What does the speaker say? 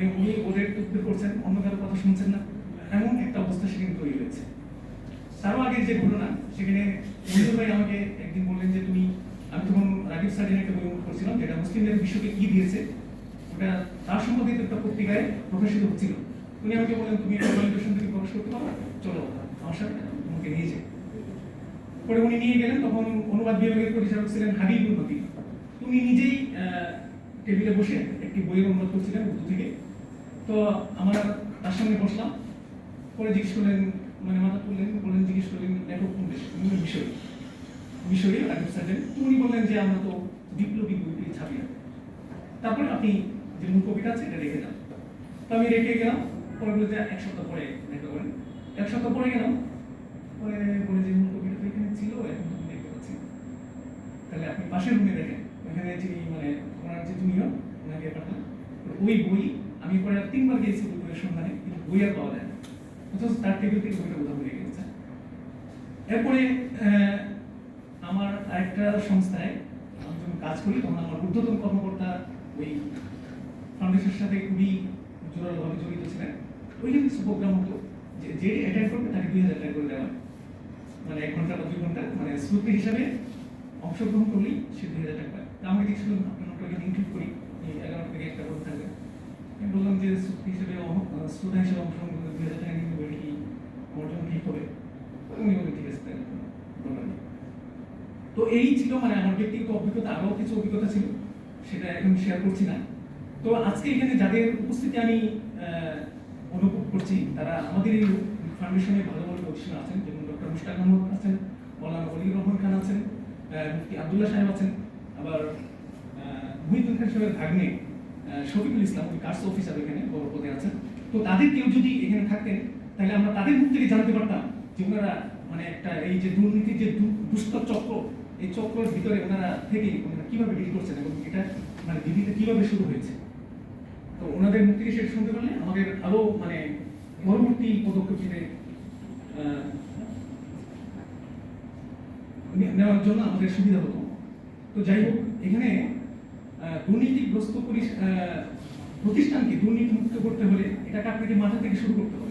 মানে উনি ওদের উদ্যোগ করছেন, অন্য কারও কথা শুনছেন না। এমন একটা অবস্থা সেখানে তৈরি হয়েছে। তারও আগে যে ঘটনা, সেখানে মহিদুল ভাই আমাকে একদিন বললেন যে, তুমি আমি তখন রাজীব স্যারের একটা বই অনুরোধ করছিলাম, যেটা মুসলিমদের বিশ্বকে কি দিয়েছে, ওটা তার সম্বন্ধিত একটা পত্রিকায় প্রকাশিত হচ্ছিল। উনি আমাকে বললেন, তুমি অর্গানাইজেশন থেকে প্রকাশ করতে পারো, চলো, আমার সাথে তোমাকে নিয়ে যাই। পরে উনি নিয়ে গেলেন, তখন অনুবাদ বিভাগের পরিচালক ছিলেন হাবিবুল নদী তুমি নিজেই টেবিলে বসে একটি বইয়ের অনুবাদ করছিলেন উর্দু থেকে। তো আমার তার সামনে বসলাম। পরে জিজ্ঞেস করলেন মানে মাথা তুললেন, বললেন, জিজ্ঞেস করলেন লেখক কোন মিশরি? মিশরি রাজীব তো উনি বললেন যে, আমরা তো বিপ্লবী বইটি ছাপি না তারপরে আপনি যে মূল কবিতা আছে, এটা রেখে যান। তো আমি রেখে গেলাম। পরে বলে যে, এক সপ্তাহ পরে দেখা করেন। এক সপ্তাহ পরে গেলাম। পরে বলে যে, মূল কবিতা এখানে ছিল, এখন দেখতে পাচ্ছি। তাহলে আপনি পাশের রুমে দেখেন। ওখানে যিনি মানে ওনার যে জুনিয়র ওনাকে পাঠান ওই বই আমি পরে তিনবার গিয়েছি ওই বইয়ের সন্ধানে, কিন্তু বই আর পাওয়া যায় না। অথচ তার টেবিল থেকে বইটা কোথাও ভুলে গেছে। এরপরে আমার আরেকটা সংস্থায় আমি যখন কাজ করি, তখন আমার ঊর্ধ্বতন কর্মকর্তা ওই ফাউন্ডেশনের সাথে খুবই জোরালোভাবে জড়িত ছিলেন। ওইখানে কিছু প্রোগ্রাম হতো, যে যে অ্যাটেন্ড করবে তাকে দুই হাজার টাকা করে দেওয়া হয়। মানে এক ঘণ্টা বা দুই ঘণ্টা মানে শ্রুতি হিসাবে অংশগ্রহণ করলেই সে দুই হাজার টাকা পায়। আমাকে করলেন, আপনার নোটটাকে ইনক্লুড করি? এগারোটা থেকে একটা করে থাকবে। বললাম যে হিসেবে শ্রোতা হিসেবে অংশগ্রহণ করলে দুই হাজার টাকা নিতে পারি কি ঠিক হবে উনি বললেন ঠিক আছে। তো এই ছিল মানে আমার ব্যক্তিগত অভিজ্ঞতা আরও কিছু অভিজ্ঞতা ছিল, সেটা এখন শেয়ার করছি না তো আজকে এখানে যাদের উপস্থিতি আমি অনুভব করছি, তারা আমাদের এই ফাউন্ডেশনে ভালো ভালো পজিশনে আছেন, যেমন ডক্টর মুশতাক আহমদ আছেন, মৌলানা অলিউর রহমান খান আছেন মুফতি আবদুল্লাহ সাহেব আছেন, আবার মুহিদুল খান সাহেবের ভাগ্নে শফিকুল ইসলাম কার্স অফিসার এখানে বড় পদে আছেন। তো তাদের কেউ যদি এখানে থাকতেন, তাহলে আমরা তাদের মুখ থেকে জানতে পারতাম যে ওনারা মানে একটা এই যে দুর্নীতির যে দুষ্ট চক্র, এই চক্রের ভিতরে ওনারা থেকে ওনারা কীভাবে ডিল করছেন এবং এটা মানে দিদিতে কীভাবে শুরু হয়েছে? তো ওনাদের মুখ থেকে সেটা শুনতে পারলে আমাদের আরও মানে পরবর্তী পদক্ষেপ নিতে নেওয়ার জন্য আমাদের সুবিধা হতো। তো যাই হোক, এখানে দুর্নীতিগ্রস্ত প্রতিষ্ঠানকে দুর্নীতি মুক্ত করতে হলে এটাকে আপনাকে মাথা থেকে শুরু করতে হবে?